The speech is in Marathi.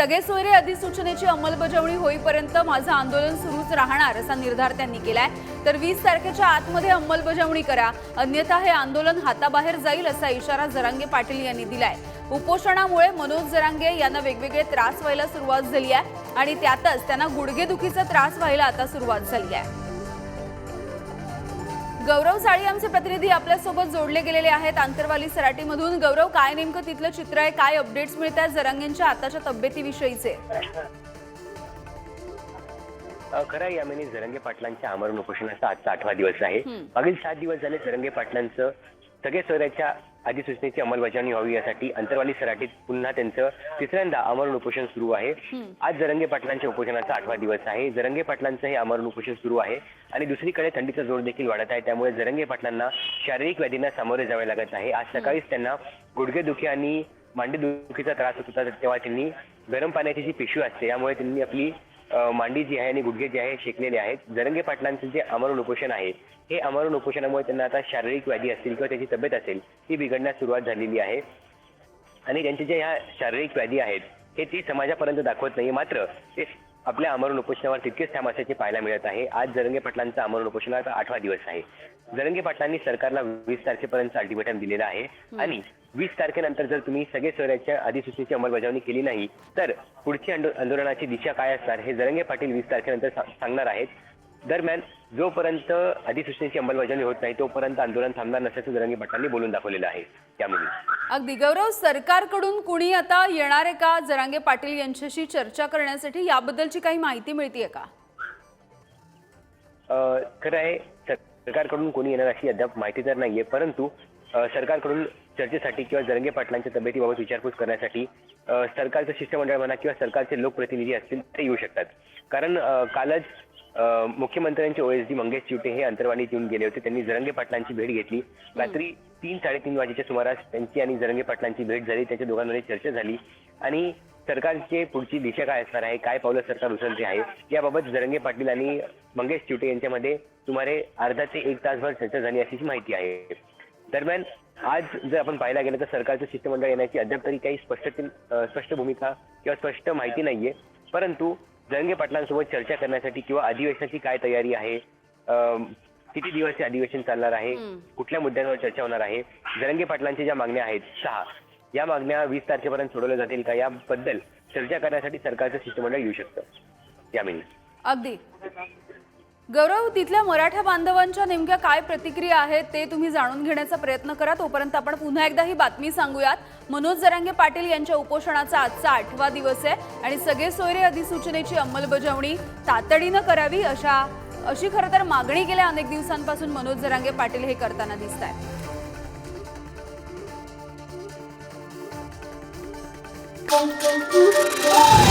सगळे सोयरे अधिसूचनेची अंमलबजावणी होईपर्यंत माझं आंदोलन सुरूच राहणार असा निर्धार त्यांनी केलाय. तर वीस तारखेच्या आतमध्ये अंमलबजावणी करा. अन्यथा हे आंदोलन हाताबाहेर जाईल असा इशारा जरांगे पाटील यांनी दिलाय. उपोषणामुळे मनोज जरांगे यांना वेगवेगळे त्रास व्हायला सुरुवात झाली आहे आणि त्यातच त्यांना गुडघेदुखीचा त्रास व्हायला आता सुरुवात झाली आहे. गौरव साळी आमचे प्रतिनिधी आपल्यासोबत जोडले गेलेले आहेत. आंतरवाली सराटीमधून गौरव काय नेमकं तिथलं चित्र आहे? काय अपडेट्स मिळत आहेत जरांगेंच्या आताच्या तब्येतीविषयीचे. खरं आहे यामिनी जरंगे पाटलांच्या आमरण उपोषणाचा आजचा आठवा दिवस आहे. मागील सात दिवस झाले जरंगे पाटलांचं सगळे सोयऱ्याच्या अधिसूचनेची अंमलबजावणी व्हावी यासाठी अंतरवाली सराटीत पुन्हा त्यांचं तिसऱ्यांदा आमरण उपोषण सुरू आहे. आज जरंगे पाटलांच्या उपोषणाचा आठवा दिवस आहे. जरंगे पाटलांचं हे आमरण उपोषण सुरू आहे आणि दुसरीकडे थंडीचा जोर देखील वाढत आहे. त्यामुळे जरंगे पाटलांना शारीरिक व्याधींना सामोरे जावे लागत आहे. आज सकाळीच त्यांना गुडघेदुखी आणि मांडीदुखीचा त्रास होत होता. तेव्हा त्यांनी गरम पाण्याची जी पिशवी असते यामुळे त्यांनी आपली मांडी जी आहे आणि गुडघे जे आहे शेकलेले आहेत. जरंगे पाटलांचं जे अमरण उपोषण आहे हे अमरण उपोषणामुळे त्यांना आता शारीरिक व्याधी असतील किंवा त्याची तब्येत असेल ती बिघडण्यास सुरुवात झालेली आहे. आणि त्यांच्या ज्या ह्या शारीरिक व्याधी आहेत हे ती समाजापर्यंत दाखवत नाही मात्र ते आपल्या आमरण उपोषणावर तितकेच ठाम असल्याचे पाहायला मिळत आहे. आज जरंगे पाटलांचा आमरण उपोषणाचा आठवा दिवस आहे. जरंगे पाटलांनी सरकारला वीस तारखेपर्यंत अल्टिमेटम दिलेलं आहे. आणि वीस तारखेनंतर जर तुम्ही सगळे सोयऱ्याच्या अधिसूचनेची अंमलबजावणी केली नाही तर पुढची आंदो- आंदोलनाची दिशा काय असणार हे जरंगे पाटील वीस तारखेनंतर सांगणार आहेत. दरम्यान जोपर्यंत अधिसूचनेची अंमलबजावणी होत नाही तोपर्यंत आंदोलन थांबणार नसल्याचं जरंगे पाटलांनी बोलून दाखवलेलं आहे. त्यामुळे अगदी गौरव सरकारकडून कुणी आता येणार आहे का? जरांगे पाटील यांच्याशी चर्चा करण्यासाठी याबद्दलची काही माहिती मिळतीये का? अ, खरं आहे सरकारकडून कोणी येणार अशी अद्याप माहिती तर नाहीये परंतु सरकारकडून चर्चेसाठी किंवा जरंगे पाटलांच्या तब्येतीबाबत विचारपूस करण्यासाठी सरकारचं शिष्टमंडळ म्हणा किंवा सरकारचे लोकप्रतिनिधी असतील ते येऊ शकतात. कारण कालच मुख्यमंत्र्यांचे ओएसडी मंगेश चिवटे हे अंतर्वाणीत येऊन गेले होते. त्यांनी जरंगे पाटलांची भेट घेतली. रात्री तीन साडेतीन वाजेच्या सुमारास त्यांची आणि जरंगे पाटलांची भेट झाली. त्याच्या दोघांमध्ये चर्चा झाली. आणि सरकारचे पुढची दिशा काय असणार आहे? काय पावलं सरकार उचलते आहे? याबाबत जरंगे पाटील आणि मंगेश चिवटे यांच्यामध्ये सुमारे अर्धा ते एक तासभर चर्चा झाली अशी माहिती आहे. दरम्यान आज जर आपण पाहायला गेलं तर सरकारचं शिष्टमंडळ येण्याची अद्याप तरी काही स्पष्ट स्पष्ट भूमिका किंवा स्पष्ट माहिती नाहीये. परंतु जरंगे पाटलांसोबत चर्चा करण्यासाठी किंवा अधिवेशनाची काय तयारी आहे? अं, किती दिवस हे अधिवेशन चालणार आहे. कुठल्या मुद्द्यांवर चर्चा होणार आहे? जरंगे पाटलांच्या ज्या मागण्या आहेत सहा या मागण्या वीस तारखेपर्यंत सोडवल्या जातील का? याबद्दल चर्चा करण्यासाठी सरकारचं शिष्टमंडळ येऊ शकतं. यामिनी अगदी. गौरव तिथल्या मराठा बांधवांच्या नेमक्या काय प्रतिक्रिया आहेत ते तुम्ही जाणून घेण्याचा प्रयत्न करा तोपर्यंत आपण पुन्हा एकदा ही बातमी सांगूयात मनोज जरांगे पाटील यांच्या उपोषणाचा आजचा आठवा दिवस आहे आणि सगळे सोयरे अधिसूचनेची अंमलबजावणी तातडीनं करावी अशा अशी खरं तर मागणी गेल्या अनेक दिवसांपासून मनोज जरांगे पाटील हे करताना दिसत आहे Thank you.